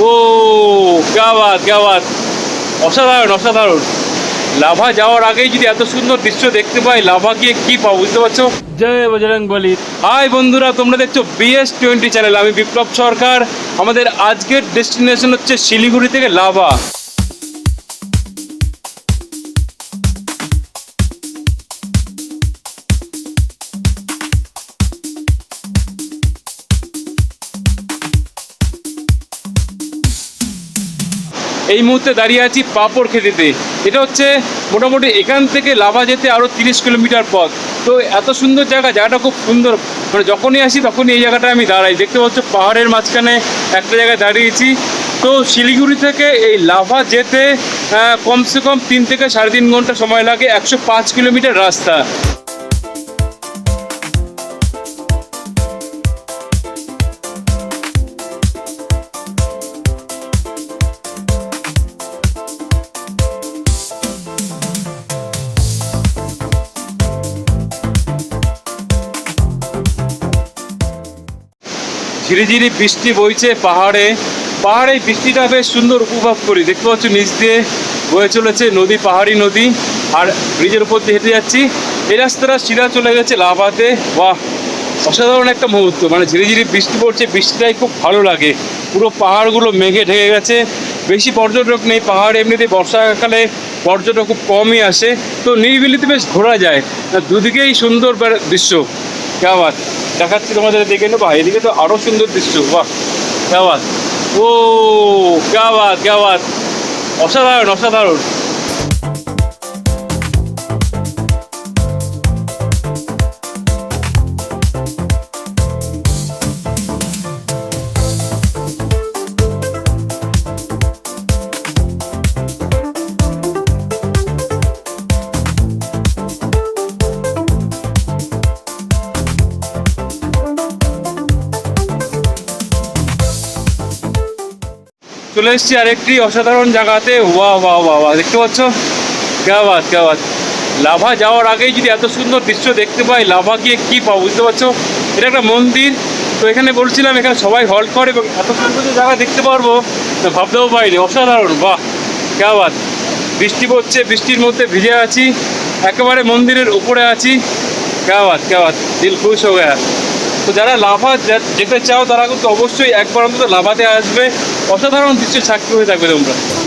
ও গাওয়াত গাওয়াত অসাধারণ অসাধারণ। লাভা যাওয়ার আগেই যদি এত সুন্দর দৃশ্য দেখতে পাই লাভা গিয়ে কি পাবো বুঝতে পারছ? জয় বজরং বলি। হাই বন্ধুরা তোমরা দেখছ বিএস টোয়েন্টি চ্যানেল আমি বিপ্লব সরকার। আমাদের আজকের ডেস্টিনেশন হচ্ছে শিলিগুড়ি থেকে লাভা। এই মুহূর্তে দাঁড়িয়ে আছি পাপড় খেতেতে। এটা হচ্ছে মোটামুটি এখান থেকে লাভা যেতে আরও তিরিশ কিলোমিটার পথ। তো এত সুন্দর জায়গা, জায়গাটা খুব সুন্দর। মানে যখনই আসি তখনই এই জায়গাটায় আমি দাঁড়াই। দেখতে পাচ্ছ পাহাড়ের মাঝখানে একটা জায়গায় দাঁড়িয়েছি তো শিলিগুড়ি থেকে এই লাভা যেতে কমসে কম তিন থেকে সাড়ে তিন ঘণ্টা সময় লাগে, একশো পাঁচ কিলোমিটার রাস্তা। ঝিরি ঝিরি বৃষ্টি বইছে পাহাড়ে। পাহাড়ে বৃষ্টিটা বেশ সুন্দর উপভোগ করি। দেখতে পাচ্ছ নিচ দিয়ে বয়ে চলেছে নদী, পাহাড়ি নদী। আর ব্রিজের উপর দিয়ে হেঁটে যাচ্ছি। এই রাস্তাটা সিধা চলে গেছে লাভাতে বাহ! অসাধারণ একটা মুহূর্ত। মানে ঝিরি ঝিরি বৃষ্টি পড়ছে, বৃষ্টিটাই খুব ভালো লাগে। পুরো পাহাড়গুলো মেঘে ঢেকে গেছে। বেশি পর্যটক নেই। পাহাড় এমনিতে বর্ষাকালে পর্যটক খুব কমই আসে। তো নিরিবিলিতে বেশ ঘোরা যায়। দুদিকেই সুন্দর দৃশ্য। বাত দেখাচ্ছি তোমাদের দেখে নেব এদিকে তো আরও সুন্দর দৃশ্য, বাহ ক্যাবাস ও ক্যাবাস বাত ক্যা বাত অসাধারণ অসাধারণ। চলে এসেছি আরেকটি অসাধারণ জায়গাতে। ওয়া ওয়া ওয়া ওয়া দেখতে পাচ্ছ? ক্যা বাত ক্যা বাত। লাভা যাওয়ার আগেই যদি এত সুন্দর দৃশ্য দেখতে পাই, লাভা গিয়ে কি পাবো, বুঝতে পারছ? এটা একটা মন্দির। তো এখানে বলছিলাম, এখানে সবাই হল্ট করে এবং এত সুন্দর যে জায়গা দেখতে পারব। ভাবতেও পারিনি, অসাধারণ, বাহ, ক্যা বাত। বৃষ্টি পড়ছে, বৃষ্টির মধ্যে ভিজে আছি, একেবারে মন্দিরের উপরে আছি। ক্যা বাত ক্যা বাত, দিল খুশ হয়ে তো যারা লাভা যেতে চাও, তারা কিন্তু অবশ্যই একবার অন্তত লাভাতে আসবে। অসাধারণ দৃশ্যের সাক্ষী হয়ে থাকবে তোমরা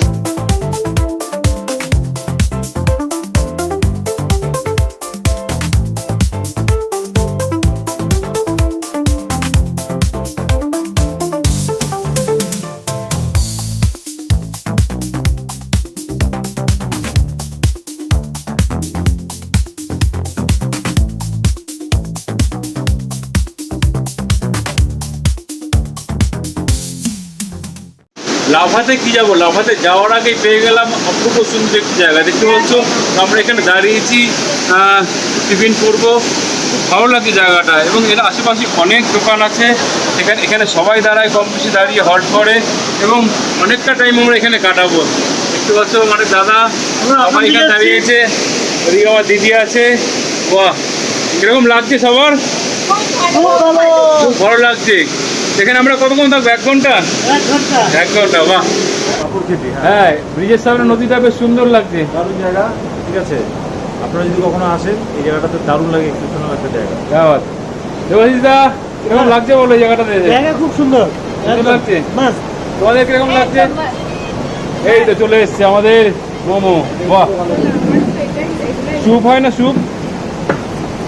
লাভাতে কি যাব? লাভাতে যাওয়ার আগেই পেয়ে গেলাম অপূর্ব সুন্দর একটি জায়গা। দেখতে পাচ্ছ আমরা এখানে দাঁড়িয়েছি টিফিন করব। খুব ভালো লাগছে জায়গাটা এবং এর আশেপাশে অনেক দোকান আছে। এখানে এখানে সবাই দাঁড়ায় কম বেশি দাঁড়িয়ে হল্ট করে এবং অনেকটা টাইম আমরা এখানে কাটাবো। দেখতে পাচ্ছ অনেক দাদা সবাই এখানে দাঁড়িয়েছে। ওদিকে আমার দিদি আছে। বাহ এরকম লাগছে সবার? খুব ভালো লাগছে। এখানে আমরা কতক্ষণ থাকব? এক ঘণ্টা? এক ঘণ্টা। বাহ। হ্যাঁ ব্রিজের সামনে নদীটা বেশ সুন্দর লাগছে। দারুণ জায়গা ঠিক আছে? আপনারা যদি কখনো আসেন এই জায়গাটাতে দারুণ লাগে এক্সেপশনাল একটা জায়গা। ধন্যবাদ। দেবাশিস দা কীরকম লাগছে বলো এই জায়গাটাতে? জায়গা খুব সুন্দর। সুন্দর লাগছে? তোমাদের কীরকম লাগছে? এই তো চলে এসছে আমাদের মোমো বাহ। স্যুপ হয় না স্যুপ?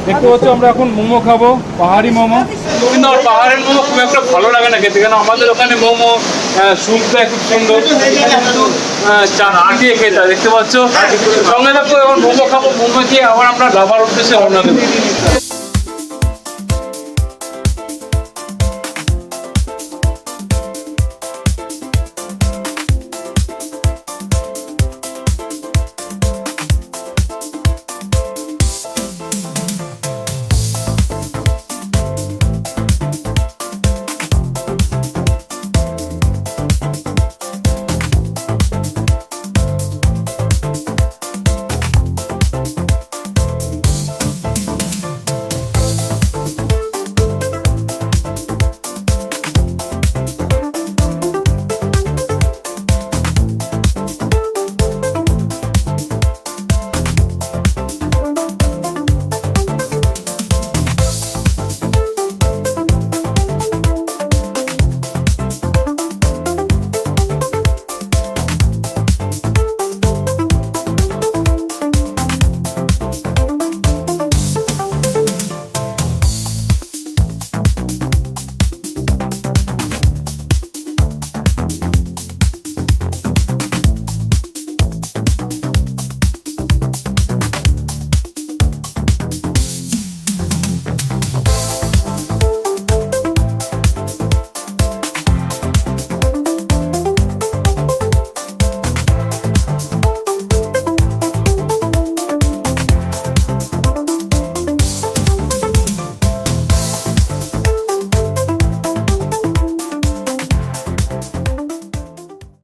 দেখতে পাচ্ছ, আমরা এখন মোমো খাব, পাহাড়ি মোমো। কিন্তু আমার পাহাড়ের মোমো খুব একটা ভালো লাগে না খেতে, কেন আমাদের ওখানে মোমো স্যুপ খুব সুন্দর। চা আটিয়ে খেতে দেখতে পাচ্ছ? সঙ্গে দেখো এখন মোমো খাব, মোমো খেয়ে আবার আমরা লাভার উদ্দেশ্যে রওনা দেবো।